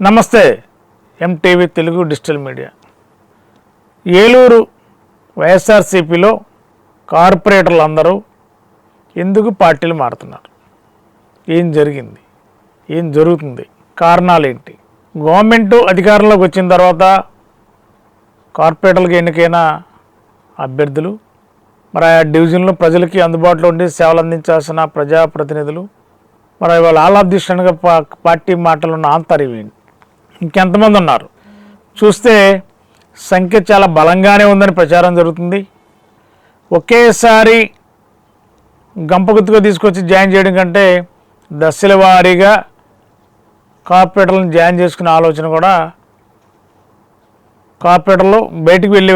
నమస్తే MTV Telugu digital media. Eluru వైఎస్ఆర్సీపీలో కార్పొరేటర్లు అందరూ ఎందుకు పార్టీలు మారుతున్నారు? ఏం జరిగింది? ఏం జరుగుతుంది? కారణాలు ఏంటి గవర్నమెంట్ అధికారంలోకి వచ్చిన తర్వాత కార్పొరేటర్లకు ఎన్నికైన అభ్యర్థులు మరి ఆ డివిజన్లో ప్రజలకి అందుబాటులో ఉండి సేవలు అందించాల్సిన ప్రజాప్రతినిధులు మరి వాళ్ళ ఆల్ ఆఫ్ ది పార్టీ మాటలు ఉన్న ఆంతర్యం ఏంటి? ఇంకెంతమంది ఉన్నారు? చూస్తే సంఖ్య చాలా బలంగానే ఉందని ప్రచారం జరుగుతుంది. ఒకేసారి గంపగుత్తుగా తీసుకొచ్చి జాయిన్ చేయడం కంటే దశల వారీగా కార్పొరేటర్లను జాయిన్ చేసుకునే ఆలోచన కూడా కార్పొరేటర్లు బయటికి వెళ్ళి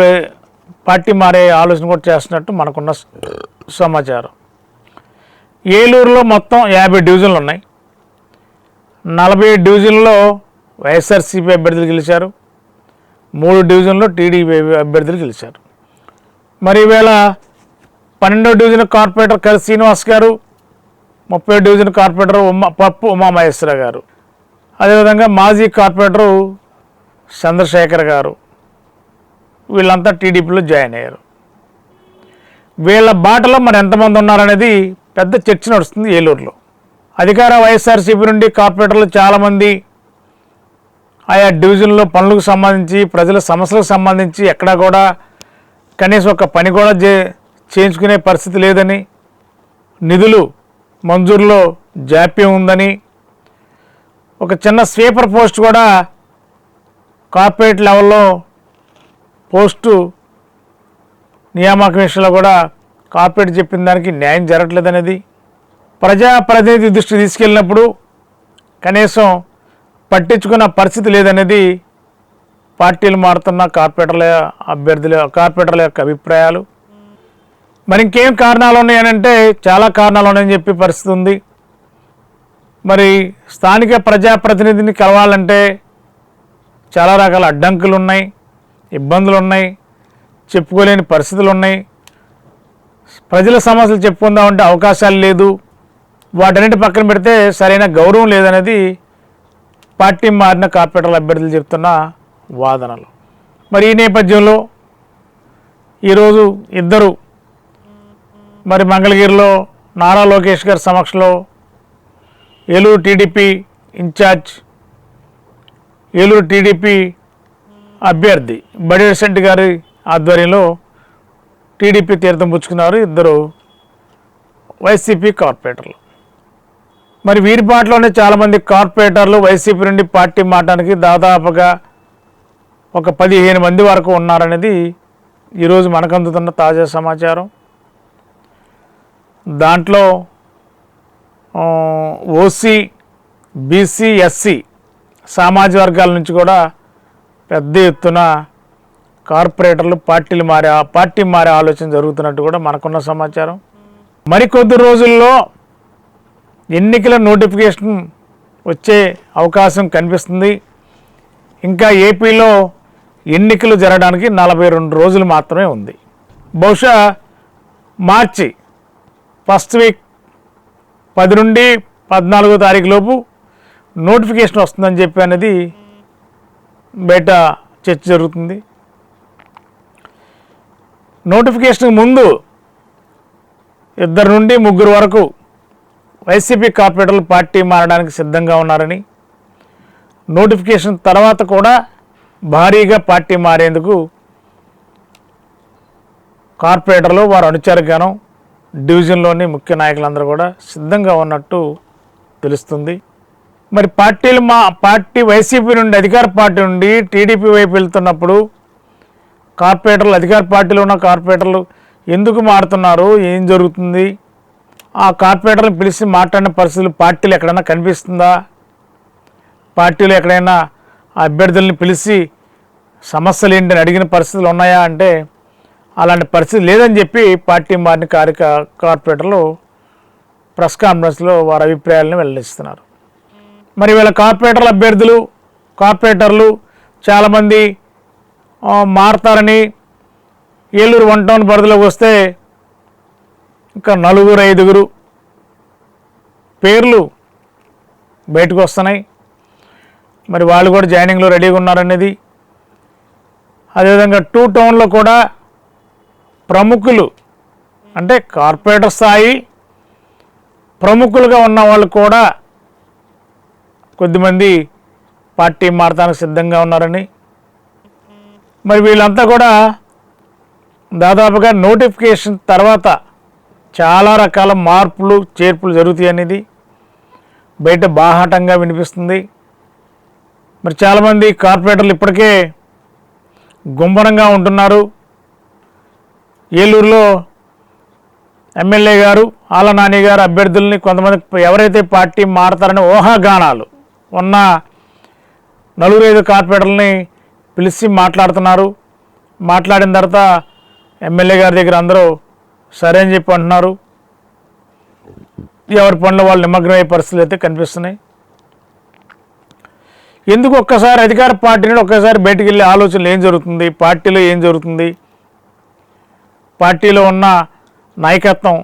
పార్టీ మారే ఆలోచన కూడా చేస్తున్నట్టు మనకున్న సమాచారం. ఏలూరులో మొత్తం యాభై డివిజన్లు ఉన్నాయి. నలభై డివిజన్లో వైఎస్ఆర్సీపీ అభ్యర్థులు గెలిచారు. మూడు డివిజన్లో టీడీపీ అభ్యర్థులు గెలిచారు. మరి ఈవేళ పన్నెండో డివిజన్ కార్పొరేటర్ కరి శ్రీనివాస్ గారు ముప్పై డివిజన్ కార్పొరేటర్ ఉమా పప్పు ఉమామహేశ్వర గారు అదేవిధంగా మాజీ కార్పొరేటరు చంద్రశేఖర్ గారు వీళ్ళంతా టీడీపీలో జాయిన్ అయ్యారు. వీళ్ళ బాటలో మరి ఎంతమంది ఉన్నారనేది పెద్ద చర్చ నడుస్తుంది ఏలూరులో. అధికార వైఎస్ఆర్సీపీ నుండి కార్పొరేటర్లు చాలామంది ఆయా డివిజన్లో పనులకు సంబంధించి ప్రజల సమస్యలకు సంబంధించి ఎక్కడా కూడా కనీసం ఒక పని కూడా చే చేయించుకునే పరిస్థితి లేదని నిధులు మంజూరులో జాప్యం ఉందని ఒక చిన్న స్వీపర్ పోస్ట్ కూడా కార్పొరేట్ లెవెల్లో పోస్టు నియామక విషయంలో కూడా కార్పొరేట్ చెప్పిన దానికి న్యాయం జరగట్లేదనేది ప్రజాప్రతినిధి దృష్టి తీసుకెళ్ళినప్పుడు కనీసం పట్టించుకున్న పరిస్థితి లేదనేది పార్టీలు మారుతున్న కార్పొరేటర్ల అభ్యర్థుల కార్పొరేటర్ల యొక్క అభిప్రాయాలు. మరి ఇంకేం కారణాలు ఉన్నాయనంటే చాలా కారణాలు ఉన్నాయని చెప్పి పరిస్థితి ఉంది. మరి స్థానిక ప్రజాప్రతినిధిని కలవాలంటే చాలా రకాల అడ్డంకులు ఉన్నాయి ఇబ్బందులు ఉన్నాయి చెప్పుకోలేని పరిస్థితులు ఉన్నాయి. ప్రజల సమస్యలు చెప్పుకుందామంటే అవకాశాలు లేదు. వాటన్నిటి పక్కన పెడితే సరైన గౌరవం లేదనేది పార్టీ మారిన కార్పొరేటర్ల అభ్యర్థులు చెప్తున్న వాదనలు. మరి ఈ నేపథ్యంలో ఈరోజు ఇద్దరు మరి మంగళగిరిలో నారా లోకేష్ గారి సమక్షంలో Eluru TDP in-charge Eluru TDP అభ్యర్థి బడేశెట్టి గారి ఆధ్వర్యంలో టీడీపీ తీర్థం పుచ్చుకున్నారు ఇద్దరు వైసీపీ కార్పొరేటర్లు. మరి వీరి పాటలోనే చాలామంది కార్పొరేటర్లు వైసీపీ నుండి పార్టీ మారడానికి దాదాపుగా ఒక పదిహేను మంది వరకు ఉన్నారనేది ఈరోజు మనకు అందుతున్న తాజా సమాచారం. దాంట్లో ఓసీ బీసీ ఎస్సీ సామాజిక వర్గాల నుంచి కూడా పెద్ద ఎత్తున కార్పొరేటర్లు పార్టీలు మారే ఆ పార్టీ మారే ఆలోచన జరుగుతున్నట్టు కూడా మనకున్న సమాచారం. మరికొద్ది రోజుల్లో ఎన్నికల నోటిఫికేషన్ వచ్చే అవకాశం కనిపిస్తుంది. ఇంకా ఏపీలో ఎన్నికలు జరగడానికి నలభై రెండు రోజులు మాత్రమే ఉంది. బహుశా మార్చి ఫస్ట్ వీక్ పది నుండి పద్నాలుగో తారీఖు లోపు నోటిఫికేషన్ వస్తుందని చెప్పి అనేది బయట చర్చ జరుగుతుంది. నోటిఫికేషన్ ముందు ఇద్దరు నుండి ముగ్గురు వరకు వైసీపీ కార్పొరేటర్లు పార్టీ మారడానికి సిద్ధంగా ఉన్నారని నోటిఫికేషన్ తర్వాత కూడా భారీగా పార్టీ మారేందుకు కార్పొరేటర్లు వారు అనుచరగానం డివిజన్లోని ముఖ్య నాయకులందరూ కూడా సిద్ధంగా ఉన్నట్టు తెలుస్తుంది. మరి పార్టీలు మా పార్టీ వైసీపీ నుండి అధికార పార్టీ నుండి టీడీపీ వైపు వెళ్తున్నప్పుడు కార్పొరేటర్లు అధికార పార్టీలో ఉన్న కార్పొరేటర్లు ఎందుకు మారుతున్నారు ఏం జరుగుతుంది ఆ కార్పొరేటర్ని పిలిచి మాట్లాడిన పరిస్థితులు పార్టీలు ఎక్కడైనా కనిపిస్తుందా? పార్టీలు ఎక్కడైనా ఆ అభ్యర్థుల్ని పిలిచి సమస్యలు ఏంటని అడిగిన పరిస్థితులు ఉన్నాయా అంటే అలాంటి పరిస్థితి లేదని చెప్పి పార్టీ మారిన కార్య కార్పొరేటర్లు ప్రెస్ కాన్ఫరెన్స్లో వారి అభిప్రాయాలను వెల్లడిస్తున్నారు. మరి వీళ్ళ కార్పొరేటర్ల అభ్యర్థులు కార్పొరేటర్లు చాలామంది మారతారని ఏలూరు వన్ టౌన్ పరిధిలోకి వస్తే ఇంకా నలుగురు ఐదుగురు పేర్లు బయటకు వస్తున్నాయి. మరి వాళ్ళు కూడా జాయినింగ్లో రెడీగా ఉన్నారనేది. అదేవిధంగా టూ టౌన్లో కూడా ప్రముఖులు అంటే కార్పొరేటర్ స్థాయి ప్రముఖులుగా ఉన్న వాళ్ళు కూడా కొద్దిమంది పార్టీ మారటానికి సిద్ధంగా ఉన్నారని. మరి వీళ్ళంతా కూడా దాదాపుగా నోటిఫికేషన్ తర్వాత చాలా రకాల మార్పులు చేర్పులు జరుగుతాయి అనేది బయట బాహాటంగా వినిపిస్తుంది. మరి చాలామంది కార్పొరేటర్లు ఇప్పటికే గుంభనంగా ఉంటున్నారు. ఏలూరులో ఎమ్మెల్యే గారు ఆల నాని గారు అభ్యర్థుల్ని కొంతమంది ఎవరైతే పార్టీ మారతారని ఊహాగానాలు ఉన్న నలుగురు ఐదు కార్పొరేటర్లని పిలిచి మాట్లాడుతున్నారు. మాట్లాడిన తర్వాత ఎమ్మెల్యే గారి దగ్గర అందరూ సరే అని చెప్పి అంటున్నారు. ఎవరి పనులు వాళ్ళు నిమగ్నమయ్యే పరిస్థితులు అయితే కనిపిస్తున్నాయి. ఎందుకు ఒక్కసారి అధికార పార్టీ నుండి ఒక్కసారి బయటికి వెళ్ళే ఆలోచనలు ఏం జరుగుతుంది? పార్టీలో ఏం జరుగుతుంది? పార్టీలో ఉన్న నాయకత్వం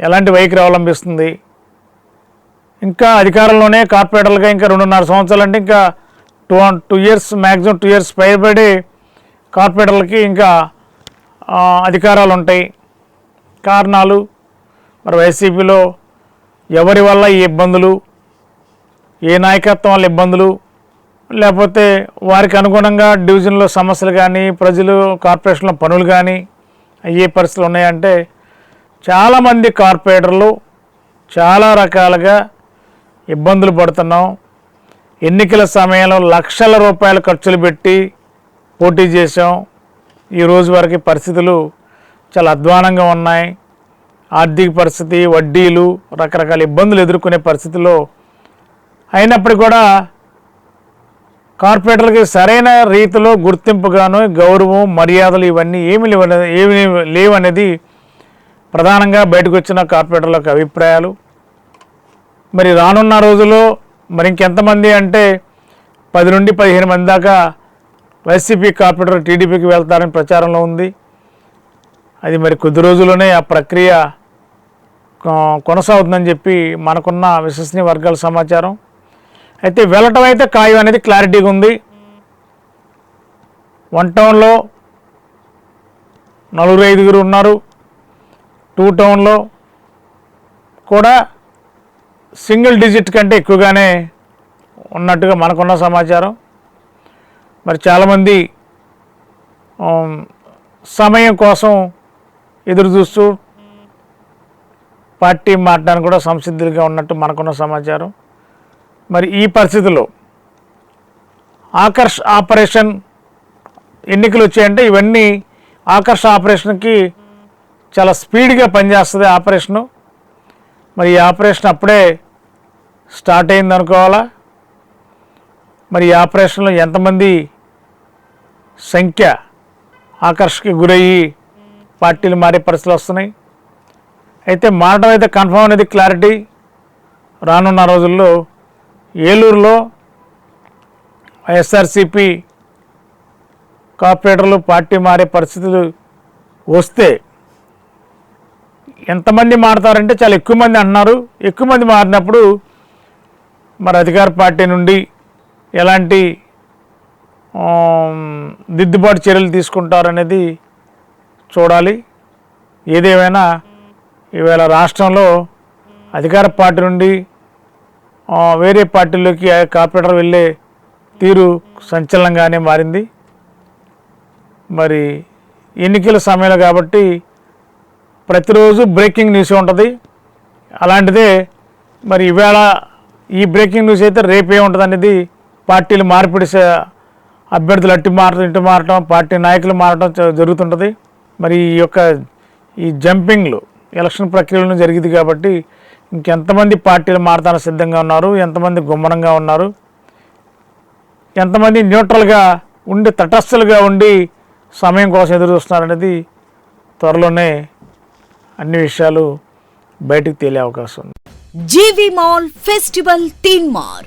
ఎలాంటి వైఖరి అవలంబిస్తుంది? ఇంకా అధికారంలోనే కార్పొరేటర్లుగా ఇంకా రెండున్నర సంవత్సరాలు అంటే ఇంకా two two years maximum two years పైబడి కార్పొరేటర్లకి ఇంకా అధికారాలు ఉంటాయి కారణాలు మరి వైసీపీలో ఎవరి వల్ల ఈ ఇబ్బందులు? ఏ నాయకత్వం వల్ల ఇబ్బందులు? లేకపోతే వారికి అనుగుణంగా డివిజన్లో సమస్యలు కానీ ప్రజలు కార్పొరేషన్లో పనులు కానీ అయ్యే పరిస్థితులు ఉన్నాయంటే చాలామంది కార్పొరేటర్లు చాలా రకాలుగా ఇబ్బందులు పడుతున్నాం. ఎన్నికల సమయంలో లక్షల రూపాయలు ఖర్చులు పెట్టి పోటీ చేసాం ఈ రోజు వరకు పరిస్థితులు చాలా అధ్వానంగా ఉన్నాయి. ఆర్థిక పరిస్థితి వడ్డీలు రకరకాల ఇబ్బందులు ఎదుర్కొనే పరిస్థితిలో అయినప్పటికీ కూడా కార్పొరేటర్లకి సరైన రీతిలో గుర్తింపుగాను గౌరవం మర్యాదలు ఇవన్నీ ఏమి లేవు ఏమి లేవు అనేది ప్రధానంగా బయటకు వచ్చిన కార్పొరేటర్ల యొక్క అభిప్రాయాలు. మరి రానున్న రోజుల్లో మరి ఇంకెంతమంది అంటే పది నుండి పదిహేను మంది దాకా వైసీపీ కార్పొరేటర్ టీడీపీకి వెళ్తారని ప్రచారంలో ఉంది. అది మరి కొద్ది రోజుల్లోనే ఆ ప్రక్రియ కొ- కొనసాగుతుందని చెప్పి మనకున్న విశ్వసనీయ వర్గాల సమాచారం. అయితే వెళ్ళటం అయితే ఖాయం అనేది క్లారిటీగా ఉంది. వన్ టౌన్లో నలుగురు ఐదుగురు ఉన్నారు. టూ టౌన్లో కూడా సింగిల్ డిజిట్ కంటే ఎక్కువగానే ఉన్నట్టుగా మనకున్న సమాచారం. మరి చాలామంది సమయం కోసం ఎదురు చూస్తూ పార్టీ మారడానికి కూడా సంసిద్ధులుగా ఉన్నట్టు మనకున్న సమాచారం. మరి ఈ పరిస్థితుల్లో ఆకర్ష్ ఆపరేషన్ ఎన్నికలు వచ్చాయంటే ఇవన్నీ ఆకర్ష్ ఆపరేషన్కి చాలా స్పీడ్గా పనిచేస్తుంది ఆపరేషను. మరి ఈ ఆపరేషన్ అప్పుడే స్టార్ట్ అయింది అనుకోవాలా మరి ఈ ఆపరేషన్లో ఎంతమంది సంఖ్య ఆకర్షకి గురయ్యి పార్టీలు మారే పరిస్థితులు వస్తున్నాయి. అయితే మారడం అయితే కన్ఫర్మ్ అనేది క్లారిటీ. రానున్న రోజుల్లో ఏలూరులో వైఎస్ఆర్సిపి కార్పొరేటర్లు పార్టీ మారే పరిస్థితులు వస్తే ఎంతమంది మారతారంటే చాలా ఎక్కువ మంది అంటున్నారు. ఎక్కువ మంది మారినప్పుడు మరి అధికార పార్టీ నుండి ఎలాంటి దిద్దుబాటు చర్యలు తీసుకుంటారనేది చూడాలి. ఏదేమైనా ఈవేళ రాష్ట్రంలో అధికార పార్టీ నుండి వేరే పార్టీలోకి కాపీటర్ కార్పొరేటర్ వెళ్ళే తీరు సంచలనంగానే మారింది. మరి ఎన్నికల సమయంలో కాబట్టి ప్రతిరోజు బ్రేకింగ్ న్యూస్ ఉంటుంది. అలాంటిదే మరి ఈవేళ ఈ బ్రేకింగ్ న్యూస్ అయితే రేపే ఉంటుంది అనేది పార్టీలు మార్పిడి అభ్యర్థులు అట్టి మారటం ఇటు మారటం పార్టీ నాయకులు మారటం జరుగుతుంటుంది. మరి ఈ యొక్క ఈ జంపింగ్లు ఎలక్షన్ ప్రక్రియలను జరిగింది కాబట్టి ఇంకెంతమంది పార్టీలు మారటానికి సిద్ధంగా ఉన్నారు ఎంతమంది గుమ్మనంగా ఉన్నారు ఎంతమంది న్యూట్రల్గా ఉండి తటస్థులుగా ఉండి సమయం కోసం ఎదురు చూస్తున్నారనేది త్వరలోనే అన్ని విషయాలు బయటికి తేలే అవకాశం ఉంది. జీవి మాల్ ఫెస్టివల్ తీన్ మార్